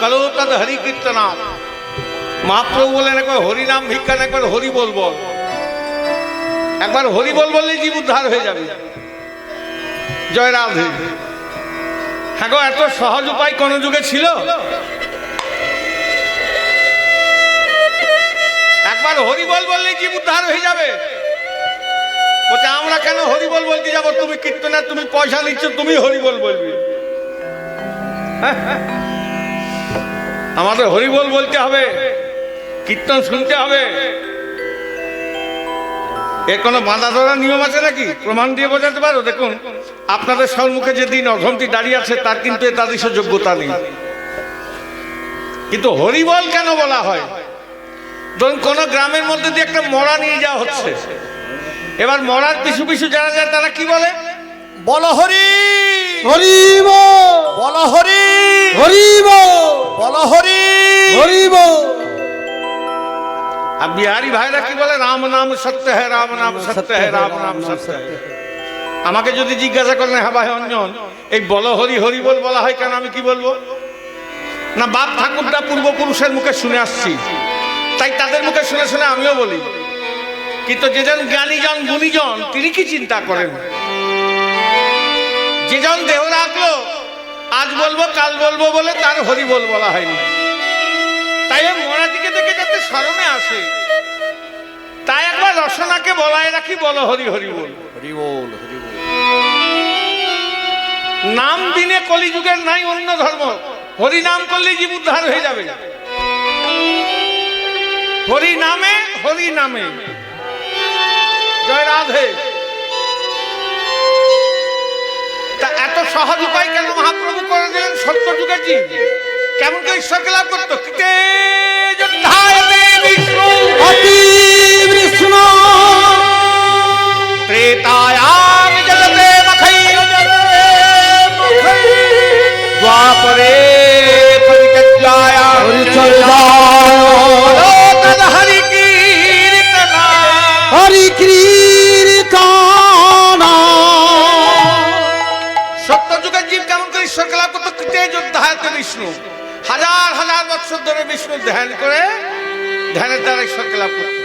কালো তদ হরি কীর্তনা মহাপ্রভু বলেন একবার হরিনাম ভিক্ষা একবার হরি বল বল একবার হরি বল বললেই জীব উদ্ধার হয়ে যাবে। জয় রাধে। হ্যাঁ গো এত সহজ উপায় কোন যুগে ছিল? একবার হরি বল বললেই জীব উদ্ধার হয়ে যাবে। বলছে আমরা কেন হরি বল বলতে যাব? তুমি কীর্তনে তুমি পয়সা নিচ্ছ তুমি হরি বল বলবি। হ্যাঁ, হ্যাঁ। আমাদের হরি বল বলতে হবে, কীর্তন শুনতে হবে। এর কোনো বাঁধা ধরা নিয়ম আছে নাকি? প্রমাণ দিয়ে বোঝাতে পারো? দেখুন, আপনাদের সম্মুখে যে দিন অঘমটি দাঁড়িয়ে আছে, তার কিন্তু এতাদৃশ যোগ্যতা নেই। কিন্তু হরিবল কেন বলা হয়? ধরুন, কোন গ্রামের মধ্যে দিয়ে একটা মরা নিয়ে যাওয়া হচ্ছে। এবার মরার পিছু পিছু যারা যায়, তারা কি বলে? বল হরি! হরিব। বল হরি। হরিব। বল হরি। হরিব। আর বিহারি ভাইরা কি বলে? রাম নাম সত্য হ্যাঁ রাম নাম সত্য হ্যাঁ রাম নাম সত্য আমাকে যদি জিজ্ঞাসা করেন হ্যাঁ ভাই অঞ্জন এই বল হরি হরি বল বলা হয় কেন? আমি কি বলব? না বাপ ঠাকুরদা পূর্বপুরুষের মুখে শুনে আসছি। তাই তাদের মুখে শুনে শুনে আমিও বলি। কিন্তু যেজন জ্ঞানীজন গুণীজন তিনি কি চিন্তা করেন? যেজন দেহ রাখল আজ বলব কাল বলব বলে তার হরি বল বলা হয়নি। তাই মরা দিকে দেখে যাতে স্মরণে আসে। তাই একবার রসনাকে বলায় রাখি বলো হরি হরি বল হরি বল হরি বল নাম দিনে কলিযুগের নাই অন্য ধর্ম। হরি নাম করলে জীব উদ্ধার হয়ে যাবে। হরি নামে হরি নামে জয় রাধে। সহজ উপায় কেন মহাপ্রভু করে দিলেন? সত্য যুগের জীব কেমন করে ঈশ্বরকে লাভ করতো? হরি কৃষ্ণ। বিষ্ণু। হাজার হাজার বছর ধরে বিষ্ণু ধ্যান করে ধ্যানের দ্বারা ঈশ্বরকে লাভ করতো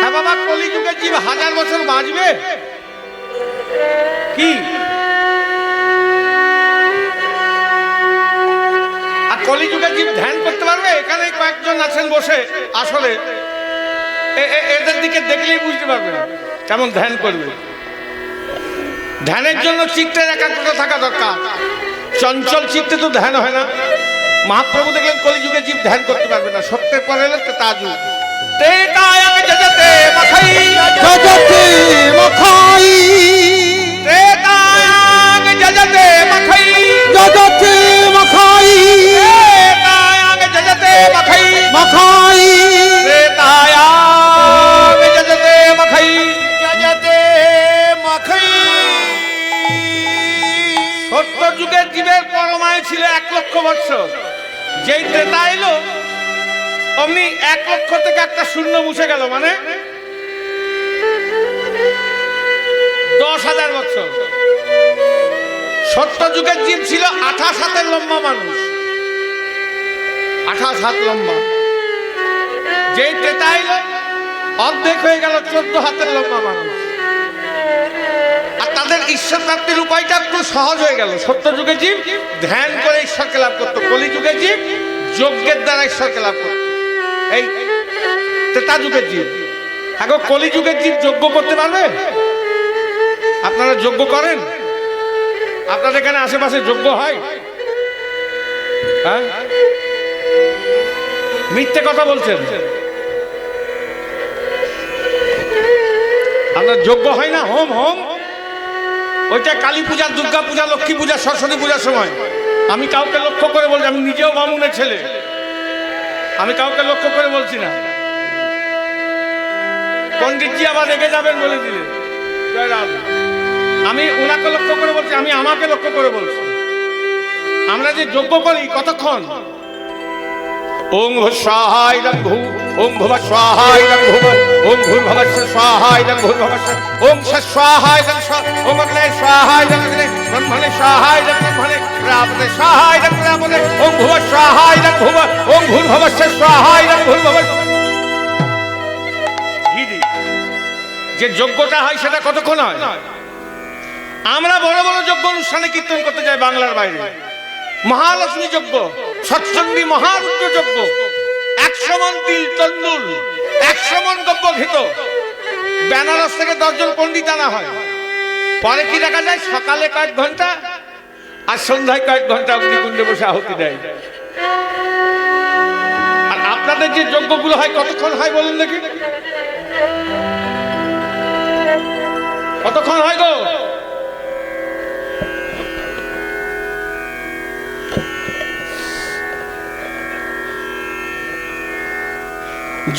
হ্যাঁ। বাবা কলি যুগের জীব হাজার বছর বাঁচবে? কি? আর কলি যুগের জীব ধ্যান করতে পারবে? এখানে কয়েকজন আছেন বসে, আসলে। এদের দিকে দেখলেই বুঝতে পারবে কেমন ধ্যান করবে। ধ্যানের জন্য চিত্তের একাগ্রতা থাকা দরকার। চঞ্চল চিত্তে তো ধ্যান হয় না। মহাপ্রভু দেখলেন কলিযুগে জীব ধ্যান করতে পারবে না। সত্যের পরে এলেন যজতে মখাই জগতে মখাই। বৎসর যেই ত্রেতা এলো, অমনি এক লক্ষ থেকে একটা শূন্য মুছে গেল মানে? দশ হাজার বছর সত্য যুগের জীব ছিল আঠাশ হাতের লম্বা মানুষ। আঠাশ হাত লম্বা। যেই ত্রেতা এলো, অর্ধেক হয়ে গেল চোদ্দ হাতের লম্বা মানুষ। আর তাদের ঈশ্বর প্রাপ্তির উপায়টা একটু সহজ হয়ে গেল। সত্য যুগে জীব, ধ্যান করে ঈশ্বরকে লাভ করতো। কলি যুগে জীব, যজ্ঞের দ্বারা ঈশ্বরকে লাভ করতো। এই ত্রেতা যুগের জীব। এখন কলি যুগের জীব যজ্ঞ করতে পারবে? আপনারা যজ্ঞ করেন? আপনাদের এখানে আশেপাশে যজ্ঞ হয়? হ্যাঁ? মিথ্যে কথা বলছেন। আপনার যোগ্য হয় না? Home home. ওইটা কালী পূজা, দুর্গা পূজা, লক্ষ্মী পূজা, সরস্বতী পূজার সময়। আমি কাউকে লক্ষ্য করে বলছি, আমি নিজেও বামুনের ছেলে। আমি কাউকে লক্ষ্য করে বলছি না। পণ্ডিতজি আবার রেগে যাবেন বলে দিলে। আমি ওনাকে লক্ষ্য করে বলছি, আমি আমাকে লক্ষ্য করে বলছি। আমরা যে যজ্ঞ করি কতক্ষণ? ওং ভূ স্বাহায় ভূ ভুব স্বাহায় রং ভুব ওং ভূর ভবস্য স্বাহায় রং ভূর ভবস্য ওং স স্বাহায় রং স্ব ওং অগ্নে স্বাহায় রং অগ্নে ব্রহ্মণে স্বাহায় রং ব্রহ্মণে রাবণে স্বাহায় রং রাবণে ওং ভুব স্বাহায় রং ভুব ওং ভূর ভবস্য স্বাহায় গিরি যে যোগ্যতা হয় সেটা কতক্ষণ হয়? আমরা বড় বড় যোগ্য অনুষ্ঠানে কীর্তন করতে যাই বাংলার বাইরে। মহালক্ষ্মী যজ্ঞ সৎসঙ্গী, মহারুদ্র যজ্ঞ একশো মন তিল তন্ডুল একশো মন গব্য ঘিত। বেনারস থেকে দশজন পণ্ডিত আনা হয়। পরে কি দেখা যায়? সকালে কয়েক ঘণ্টা আর সন্ধ্যায় কয়েক ঘণ্টা অগ্নিকুণ্ডে বসে আহুতি দেয়। আর আপনাদের যে যজ্ঞগুলো হয়, কতক্ষণ হয় বলুন দেখি? কতক্ষণ হয় গো?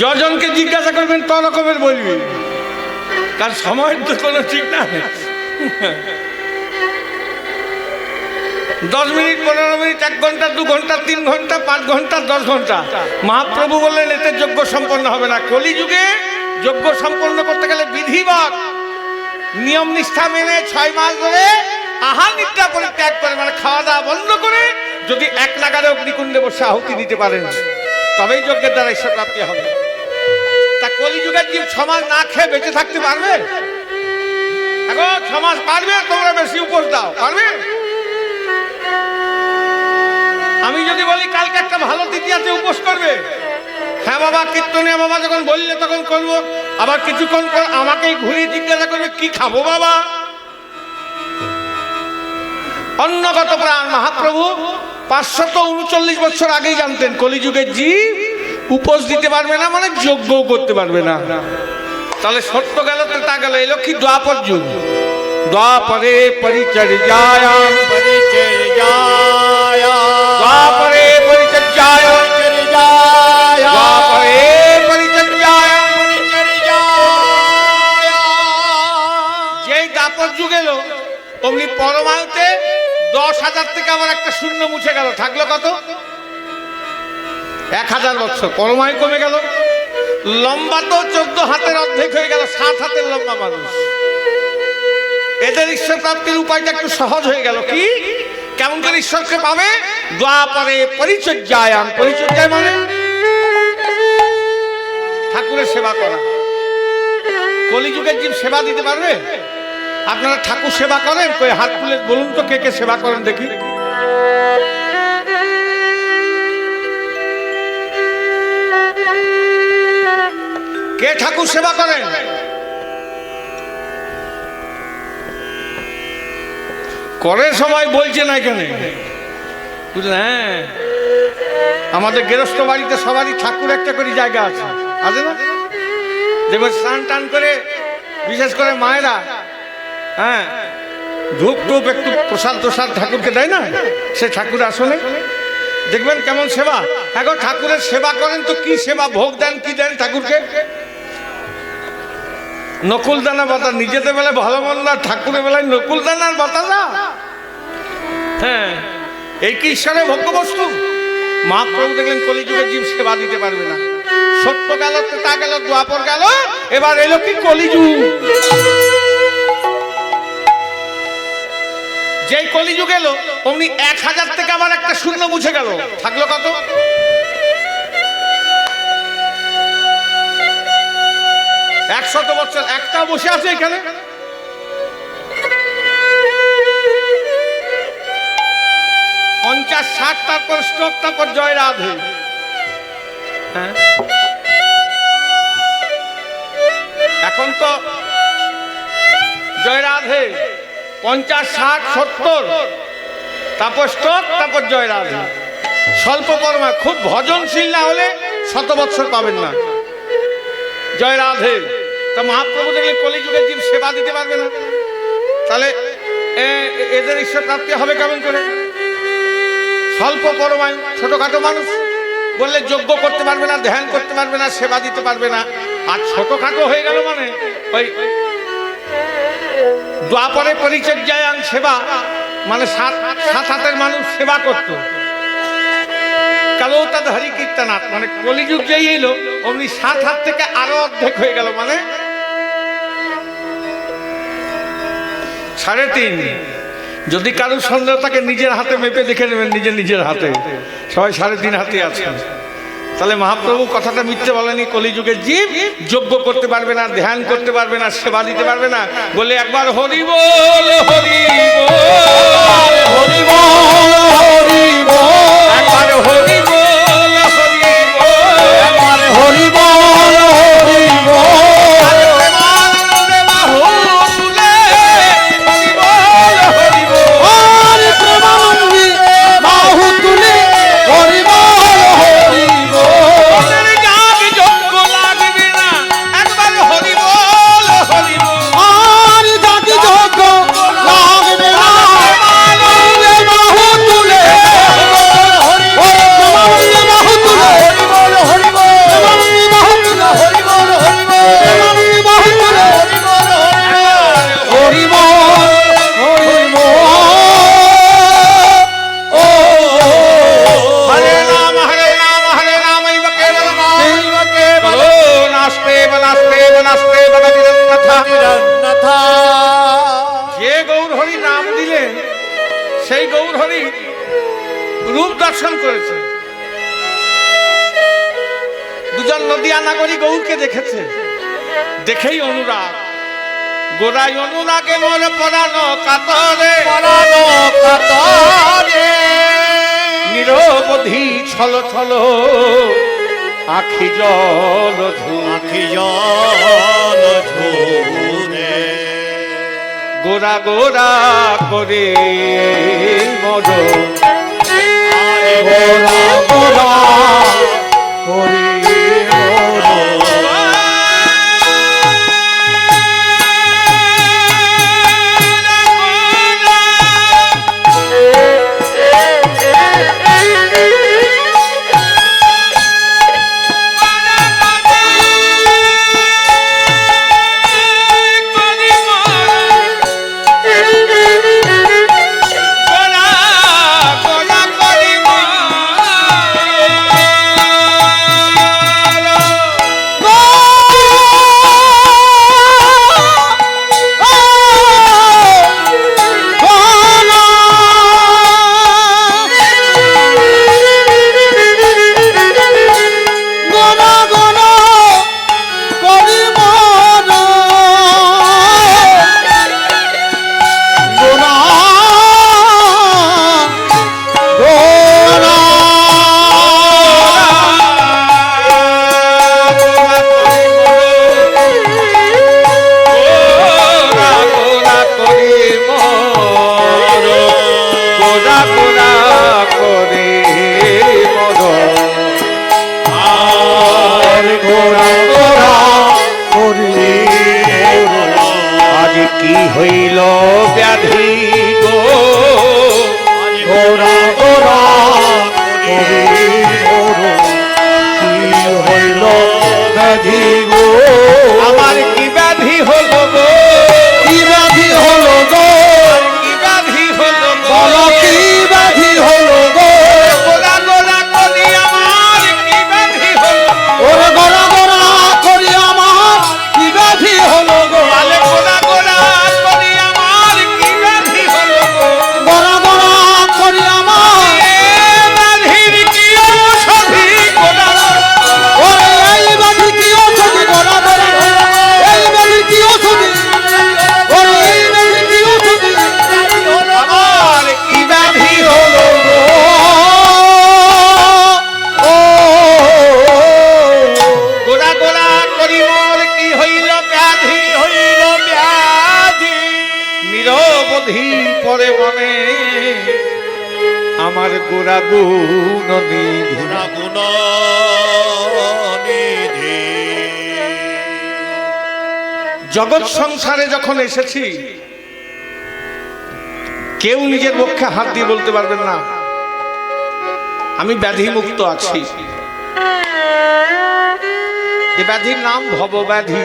যজনকে জিজ্ঞাসা করবেন, ত রকমের বলবি। কার সময়ের তো কোনো ঠিক না। দশ মিনিট, পনেরো মিনিট, এক ঘণ্টা, দু ঘণ্টা, তিন ঘণ্টা, পাঁচ ঘণ্টা, দশ ঘণ্টা। মহাপ্রভু বললেন, এতে যজ্ঞ সম্পন্ন হবে না। কলিযুগে যজ্ঞ সম্পন্ন করতে গেলে বিধিবৎ নিয়ম নিষ্ঠা মেনে ছয় মাস ধরে আহার নিদ্রা করে ত্যাগ করে মানে খাওয়া দাওয়া বন্ধ করে যদি এক নাগারে অগ্নিকুণ্ডে বসে আহুতি দিতে পারেন। তবেই যজ্ঞের দ্বারা ঈশ্বর প্রাপ্তি হবে। তা কলিযুগের জীব সমাজ না খেয়ে বেঁচে থাকতে পারবে? এখন সমাজ পারবে, তোমরা বেশি উপোস দাও, পারবে? আমি যদি বলি, কালকে একটা ভালো তিথি আছে, উপোস করবে। হ্যাঁ বাবা কীর্তনিয়া বাবা যখন বললে, তখন করব। আবার কিছুক্ষণ পর আমাকেই ঘুরিয়ে জিজ্ঞাসা করবে, কি খাব বাবা? অন্নগত প্রাণ, মহাপ্রভু। পাঁচশত উনচল্লিশ বছর আগেই জানতেন কলিযুগের জীব উপোস দিতে পারবে না মানে যজ্ঞও করতে পারবে না। তাহলে সত্য গেল তা গেল এলো কি দ্বাপর যুগ। দ্বাপরে পরিচর্যায়াম। পরিচর্যায় দ্বাপরে পরিচর্যায় দ্বাপরে পরিচর্যায়াম। যেই দাপর যুগ এলো অমনি পরমায়ুতে দশ হাজার থেকে আবার একটা শূন্য মুছে গেল। থাকল কত? এক হাজার বছর। পরমায়ু কমে গেল। লম্বা তো চোদ্দ হাতের অর্ধেক হয়ে গেল, সাত হাতের লম্বা মানুষ। এদের ঈশ্বর প্রাপ্তির উপায়টা একটু সহজ হয়ে গেল। কি? কেমন করে ঈশ্বরকে পাবে? দ্বাপরে পরিচর্যায়াম। পরিচর্যায় মানে? ঠাকুরের সেবা করা। কলিযুগের জীব সেবা দিতে পারবে? আপনারা ঠাকুর সেবা করেন? কই, হাত তুলে বলুন তো কে কে সেবা করেন দেখি। কে ঠাকুর সেবা করেন? করে সবাই বলছে না এখানে। বুঝলেন হ্যাঁ। আমাদের গৃহস্থ বাড়িতে সবারই ঠাকুর একটা করে জায়গা আছে। আছে না? দেখবেন স্নান টান করে, বিশেষ করে মায়েরা হ্যাঁ ধূপ টুপ একটু প্রসাদ প্রসাদ ঠাকুরকে দেয় না? সে ঠাকুর আসলে। দেখবেন কেমন সেবা। এখন ঠাকুরের সেবা করেন তো কি সেবা? ভোগ দেন, কি দেন ঠাকুরকে? নকুল দানা বাতা, নিজেদের বেলায় ভালো মন্দ ঠাকুরের বেলায় নকুল দানার বাতাসা হ্যাঁ এই কি ঈশ্বরের ভোগ্য বস্তু মহাপ্রভু দেখলেন কলিযুগের জীব সেবা দিতে পারবে না। সত্য গেল তা গেল দ্বাপর গেল, এবার এলো কি কলিযুগ? যেই কলিযুগ এলো, অমনি এক হাজার থেকে আবার একটা শূন্য মুছে গেল। থাকল কত? একশত বছর, একটা বসে আছে এখানে। পঞ্চাশ, ষাট, তারপর স্টক, তারপর জয় রাধে হ্যাঁ? এখন তো জয় রাধে পঞ্চাশ, ষাট, সত্তর। তারপর স্টক, তারপর জয় রাধে স্বল্প পরমা খুব ভজনশীল না হলে শত বৎসর পাবেন না। জয় রাধে তা মহাপ্রভু দেখলে কলিযুগের জীব সেবা দিতে পারবে না। তাহলে এদের ঈশ্বর প্রাপ্তি হবে কেমন করে? স্বল্প পরমায় ছোটখাটো মানুষ বললে যজ্ঞ করতে পারবে না, ধ্যান করতে পারবে না, সেবা দিতে পারবে না। আর ছোটখাটো হয়ে গেল মানে ওই দ্বাপরে পরিচর্যায়াং সেবা মানে সাত সাত হাতের মানুষ সেবা করত। কারণ সর্বতা হরি কীর্তনাথ মানে কলিযুগ যেই এলো, অমনি সাত হাত থেকে আরও অর্ধেক হয়ে গেল মানে সাড়ে তিন। যদি কারোর সন্দেহ তাকে নিজের হাতে মেপে দেখে নেবেন, নিজের নিজের হাতে। সবাই সাড়ে তিন হাতে আছে তাহলে মহাপ্রভু কথাটা মিথ্যে বলেনি কলিযুগের জীব যোগ্য করতে পারবে না, ধ্যান করতে পারবে না, সেবা দিতে পারবে না। বলে একবার হরি বল, হরি হরি দর্শন করেছে। দুজন নদিয়া নাগরী গৌরকে দেখেছে। দেখেই অনুরাগ। গোড়াই অনুরাগে মোর পরানো কাতরে। পরানো কাতরে। নিরবধি ছল ছল। আখি জল ঝুল আখি জল ঝরে। গোরা গোরা করে মর আরে মনে আমার গোরা গুণ নিধি। গুণ নিধি। জগৎ সংসারে যখন এসেছি কেউ নিজের পক্ষে হাত দিয়ে বলতে পারবেন না আমি ব্যাধি মুক্ত আছি। এ ব্যাধির নাম ভব ব্যাধি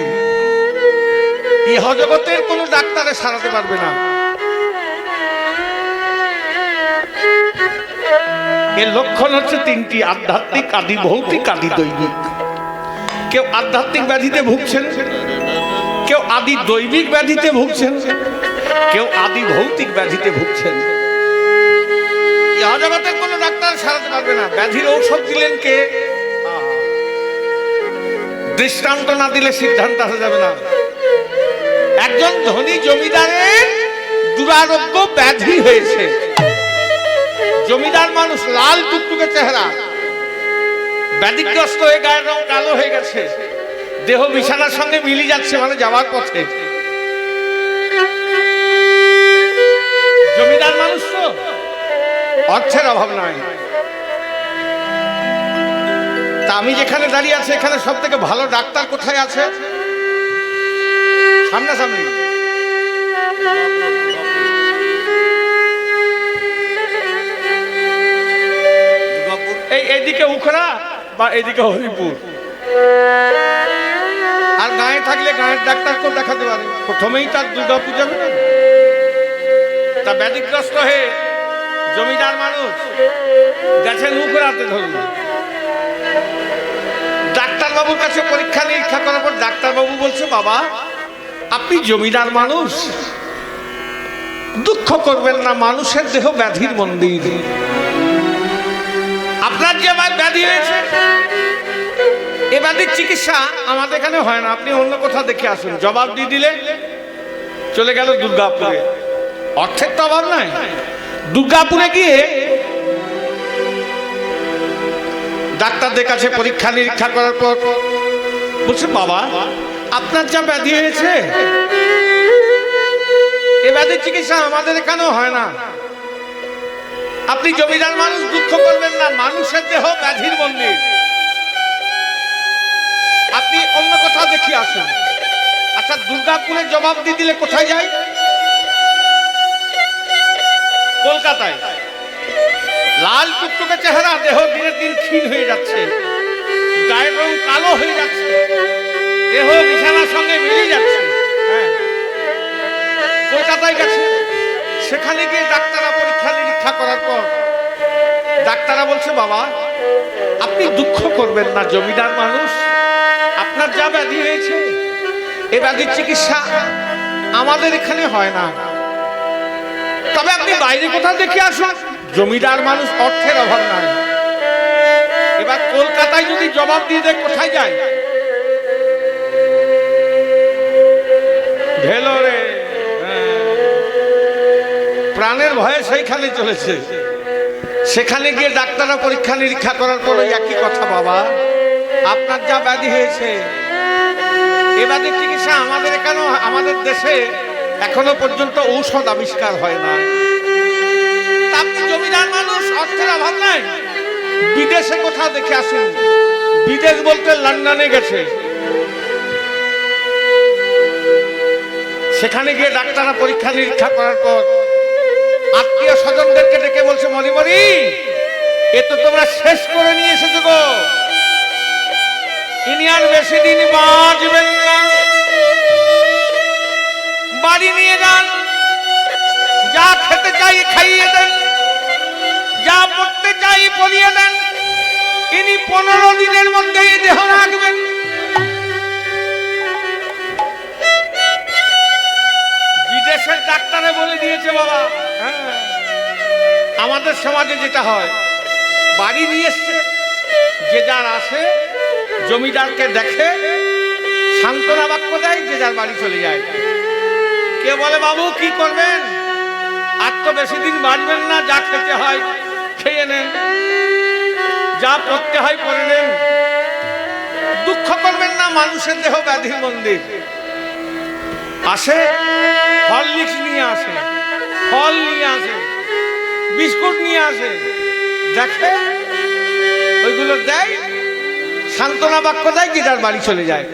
ইহ জগতের কোনো ডাক্তারে সারাতে পারবে না। এর লক্ষণ হচ্ছে তিনটি, আধ্যাত্মিক, আদি ভৌতিক, আদি দৈবিক। কেউ আধ্যাত্মিক ব্যাধিতে ভুগছেন, কেউ আদি দৈবিক ব্যাধিতে ভুগছেন, কেউ আদি ভৌতিক ব্যাধিতে ভুগছেন। অজগতের কোনো ডাক্তার সারাতে পারবে না। ব্যাধির ঔষধ দিলেন কে? দৃষ্টান্ত না দিলে সিদ্ধান্ত আসা যাবে না। একজন ধনী জমিদারের দুরারোগ্য ব্যাধি হয়েছে। জমিদার মানুষ লাল টুকটুকে চেহারা। ব্যাধিগ্রস্ত হয়ে গায়ের রং কালো হয়ে গেছে। দেহ বিছানার সঙ্গে মিলি যাচ্ছে মানে যাওয়ার পথে। জমিদার মানুষ তো অর্থের অভাব নাই। তা আমি যেখানে দাঁড়িয়ে আছি, এখানে সব থেকে ভালো ডাক্তার কোথায় আছে? সামনাসামনি। এই এদিকে উখড়া বা এদিকে হরিপুর। আর গায়ে থাকলে গায়ের ডাক্তারকেও দেখাতে পারে। প্রথমেই তার দুর্গা পূজা হবে। তা ব্যাধিগ্রস্ত হয়ে জমিদার মানুষ গেছেন উখড়াতে ধরুন। ডাক্তারবাবুর কাছে পরীক্ষা নিরীক্ষা করার পর ডাক্তারবাবু বলছে, বাবা, আপনি জমিদার মানুষ। দুঃখ করবেন না, মানুষের দেহ ব্যাধির মন্দির। আপনার যে আমার ব্যাধি হয়েছে এ ব্যাধির চিকিৎসা আমাদের এখানে হয় না। আপনি অন্য কোথাও দেখে আসুন। জবাব দিয়ে দিলে চলে গেল দুর্গাপুরে। অর্থের তো অভাব নাই। দুর্গাপুরে গিয়ে ডাক্তারদের কাছে পরীক্ষা নিরীক্ষা করার পর বলছে, বাবা, আপনার যা ব্যাধি হয়েছে এ ব্যাধির চিকিৎসা আমাদের এখানেও হয় না। আপনি জমিদার মানুষ, দুঃখ করবেন না, মানুষের দেহ ব্যাধির মন্দির আপনি অন্য কোথাও দেখি আসুন। আচ্ছা দুর্গাপুরের জবাব দিয়ে দিলে কোথায় যায়? কলকাতায়। লাল টুকটুকে চেহারা, দেহ দিনের দিন ক্ষীণ হয়ে যাচ্ছে। গায়ের রং কালো হয়ে যাচ্ছে। দেহ বিছানার সঙ্গে মিলে যাচ্ছে। হ্যাঁ। কলকাতায় গেছে। সেখানে গিয়ে ডাক্তাররা পরীক্ষা করার পর ডাক্তাররা বলছে, বাবা, আপনি দুঃখ করবেন না, জমিদার মানুষ। আপনার যা ব্যাধি হয়েছে, এ ব্যাধির চিকিৎসা আমাদের এখানে হয় না। তবে আপনি বাইরে কোথাও দেখে আসুন, জমিদার মানুষ অর্থের অভাব নাই। এবার কলকাতায় যদি জবাব দিয়ে দেয়, কোথায় যায়? ভেলোরে। প্রাণের ভয়ে সেইখানে চলেছে। সেখানে গিয়ে ডাক্তাররা পরীক্ষা নিরীক্ষা করার পর একই কথা, বাবা। আপনার যা ব্যাধি হয়েছে, এ ব্যাধির চিকিৎসা আমাদের এখানেও আমাদের দেশে এখনও পর্যন্ত ঔষধ আবিষ্কার হয় না। জমিদার মানুষ নাই। বিদেশে কোথাও দেখে আসুন। বিদেশ বলতে লন্ডনে গেছে। সেখানে গিয়ে ডাক্তাররা পরীক্ষা নিরীক্ষা করার পর আত্মীয় স্বজনদেরকে ডেকে বলছে মরি মরি এ তো তোমরা শেষ করে নিয়ে এসেছ গো। ইনি আর বেশি দিন, বাঁচবেন না। বাড়ি নিয়ে যান, যা খেতে চাই খাইয়ে দেন, যা পড়তে চাই পড়িয়ে দেন। ইনি পনেরো দিনের মধ্যেই দেহ রাখবেন। ডাক্তারে বলে দিয়েছে বাবা। হ্যাঁ। আমাদের সমাজে যেটা হয়, বাড়ি নিয়ে এসছে, যে যার আসে, জমিদারকে দেখে, সান্ত্বনা বাক্য দেয়, যে যার বাড়ি চলে যায়। কে বলে, বাবু, কি করবেন? আর তো বেশি দিন বাঁচবেন না, যা খেতে হয়, খেয়ে নেন। যা পড়তে হয় করে নেন। দুঃখ করবেন না, মানুষের দেহ ব্যাধি মন্দির। আসে হরলিক্স নিয়ে আসে, ফল নিয়ে আসে, বিস্কুট নিয়ে আসে। দেখে, ওইগুলো দেয়, সান্ত্বনা বাক্য দেয় যে যার বাড়ি চলে যায়।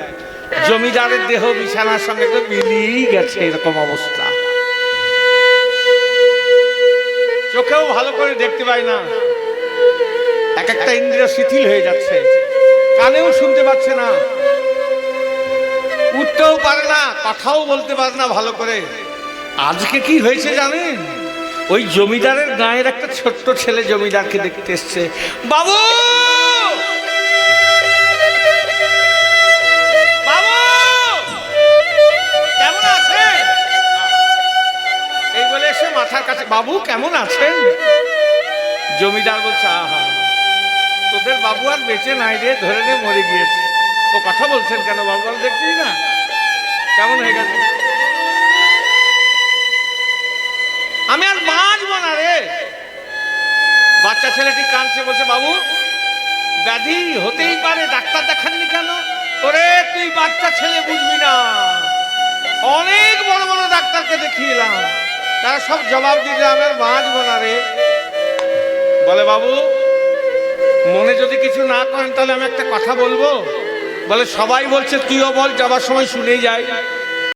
জমিদারের দেহ বিছানার সঙ্গে তো মিলিয়ে গেছে এরকম অবস্থা। চোখেও ভালো করে দেখতে পাই না। এক একটা ইন্দ্রিয় শিথিল হয়ে যাচ্ছে। কানেও শুনতে পাচ্ছে না। উঠতেও পারে না, কথাও বলতে পারে না ভালো করে। আজকে কি হয়েছে জানেন? ওই জমিদারের গায়ের একটা ছোট্ট ছেলে জমিদারকে দেখতে এসছে। বাবু! মাথার কাছে, বাবু, কেমন আছেন? জমিদার বলছে, আহা, তোদের বাবু আর বেঁচে নাই রে, ধরে নে মরে গিয়েছে। কথা বলছেন কেন? বাবু আর দেখছিস না। কেমন হয়ে গেছে? আমি আর বাঁচবো না রে। বাচ্চা ছেলেটি কাঁদছে, বলছে, বাবু, ব্যাধি হতেই পারে, ডাক্তার দেখাননি কেন? ওরে, তুই বাচ্চা ছেলে বুঝবি না। অনেক বড় বড় ডাক্তারকে দেখিয়ে এলাম তারা সব জবাব দিলে আমি আর বাঁচবো না রে। বলে, বাবু, মনে যদি কিছু না করেন, তাহলে আমি একটা কথা বলব? বলে সবাই বলছে তুইও বল যাবার সময় শুনে যাই।